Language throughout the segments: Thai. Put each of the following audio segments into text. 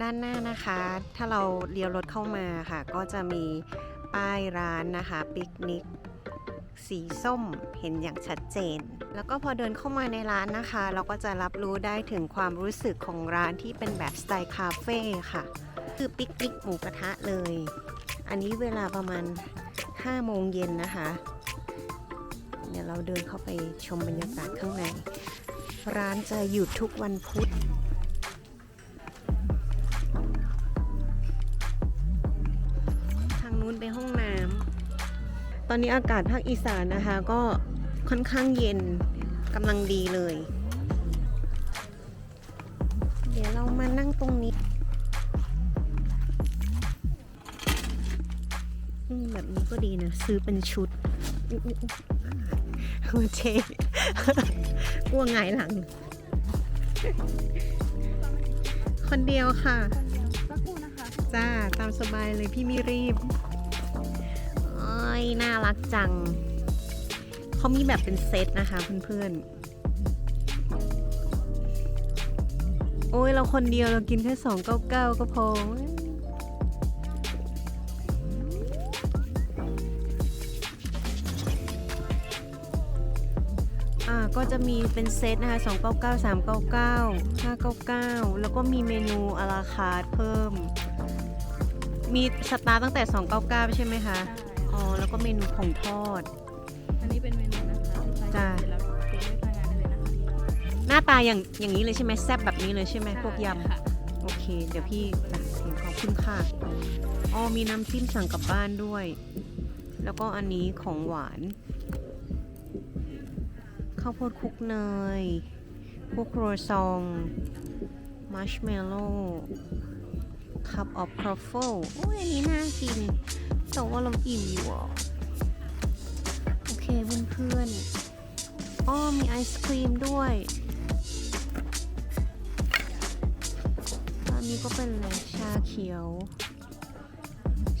ด้านหน้านะคะ ถ้าเราเลี้ยวรถเข้ามาค่ะ ก็จะมีป้ายร้านนะคะปิกนิกสีส้มเห็นอย่างชัดเจน แล้วก็พอเดินเข้ามาในร้านนะคะ เราก็จะรับรู้ได้ถึงความรู้สึกของร้านที่เป็นแบบสไตล์คาเฟ่ค่ะ คือปิกนิกหมูกระทะเลย อันนี้เวลาประมาณ 5 โมงเย็นนะคะ เดี๋ยวเราเดินเข้าไปชมบรรยากาศข้างใน ร้านจะหยุดทุกวันพุธ ไปห้องน้ำตอนนี้อากาศภาคอีสานนะคะ ก็ค่อนข้างเย็นกำลังดีเลย เดี๋ยวเรามานั่งตรงนี้อืมแบบนี้ก็ดีนะ ซื้อเป็นชุดอุ๊ยอุ๊ยอุ๊ยหัวเชกลัวหงายหลัง คนเดียวค่ะสักครู่นะคะจ้า ตามสบายเลยพี่ไม่รีบเอ้ ยน่ารักจัง เขามีแบบเป็นเซตนะคะเพื่อนๆ โอ้ยเราคนเดียวเรากินแค่สองเก้าเก้าก็พออ่าก็จะมีเป็นเซตนะคะ299 399 599 แล้วก็มีเมนูอาราคาร์ทเพิ่ม มีสตาร์ตั้งแต่ 299 ใช่ไหมคะ อ๋อ แล้วก็เมนูผงทอด อันนี้เป็นเมนูนะคะลูกค้จ้าเสร็จแล้วเก็บไว้ทานงานได้เลยนะคะหน้าตาอย่างอย่างนี้เลยใช่ไหมแซ่บแบบนี้เลยใช่ไหมพวกยใช่ค่ะำโอเค เดี๋ยวพี่อะเห็นขอบคุณค่ะอ๋อมีน้ำจิ้มสั่งกลับบ้านด้วย แล้วก็อันนี้ของหวาน ข้าวโพดคลุกเนย พวกโรซอง มัชเมลโล่คัพออฟครอฟเฟิลโอ้ยอันนี้น่ากิน แต่ว่าเราอิ่มอยู่อะโอเคเพื่อนๆอ๋อมีไอศครีมด้วยอันนี้ก็เป็นอะไรชาเขียว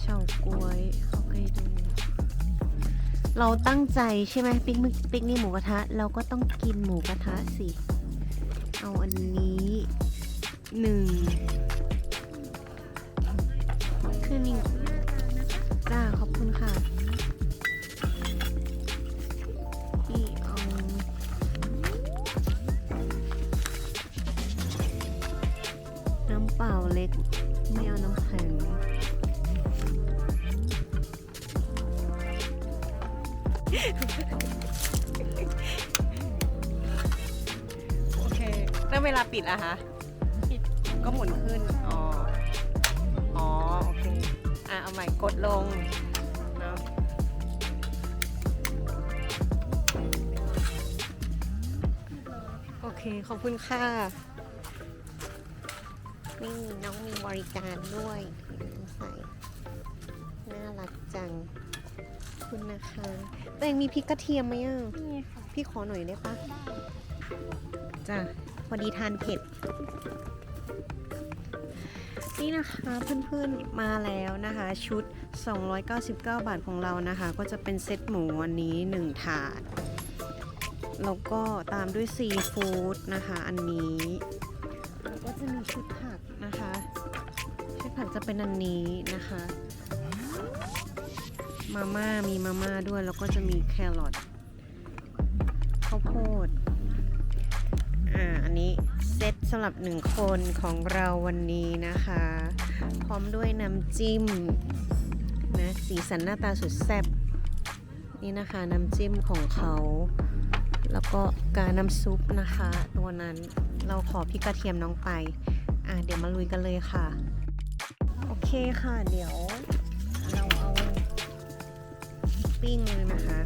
เฉาก๊วยเขาให้ดู เราตั้งใจใช่ไหมปิกนิกปิกนิกหมูกระทะ เราก็ต้องกินหมูกระทะสิ เอาอันนี้หนึ่งคือนี่ โอเคแล้วเวลาปิดอะคะปิดก็หมุนขึ้น อ๋อ อ๋อ โอเค อะ เอาใหม่กดลงเนาะโอเค ขอบคุณค่ะ นี่ น้องมีบริการด้วยใส่น่ารักจังขอบ คุณนะคะแต่ยังมีพริกกระเทียมไหมอะนี่ค่ะพี่ขอหน่อยได้ปะจ้ะพอดีทานเผ็ด นี่นะคะเพื่อนๆมาแล้วนะคะ ชุด 299 บาทของเรานะคะ ก็จะเป็นเซตหมูอันนี้ 1 ถาด แล้วก็ตามด้วยซีฟู้ดนะคะอันนี้ แล้วก็จะมีชุดผักนะคะ ชุดผักจะเป็นอันนี้นะคะ มาม่ามีมาม่าด้วยแล้วก็จะมีแครอทข้าวโพดอ่าอันนี้เซตสำหรับหนึ่งคนของเราวันนี้นะคะ พร้อมด้วยน้ำจิ้มนะสีสันหน้าตาสุดแซ่บนี่นะคะน้ำจิ้มของเขา แล้วก็กาน้ำซุปนะคะ ตัวนั้นเราขอพริกกระเทียมน้องไป อ่าเดี๋ยวมาลุยกันเลยค่ะ โอเคค่ะเดี๋ยว ปิ้งเลยนะคะ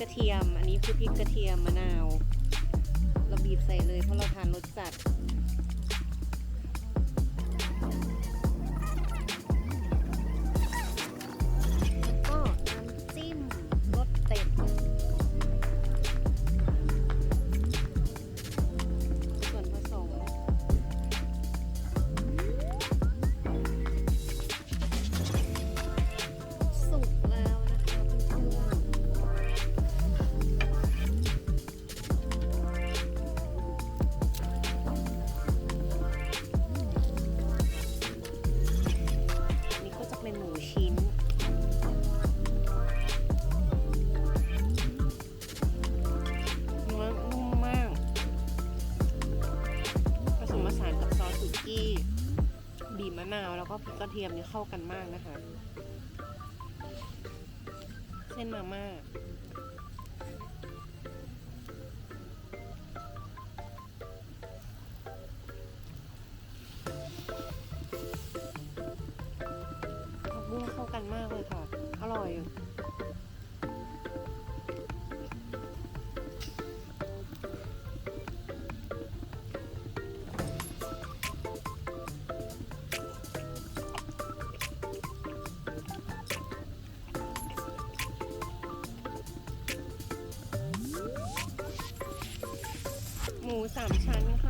กระเทียม อันนี้คือพริกกระเทียมมะนาว เราบีบใส่เลยเพราะเราทานรสจัด เป็นหมูชิ้น เนื้อนุ่มมาก ผสมผสานกับซอสสุกี้ บีบมะนาวแล้วก็พริกกระเทียมเนี่ยเข้ากันมากนะคะ เส้นมาม่า เข้ากันมากเลยค่ะ อร่อยหมูสามชั้นค่ะ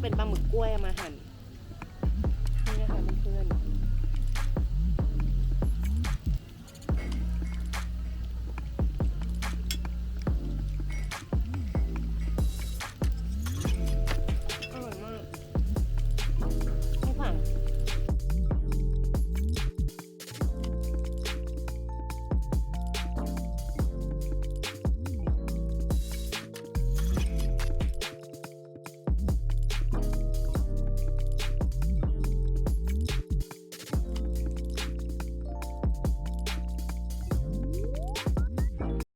เป็นปลาหมึกกล้วยเอามาหั่น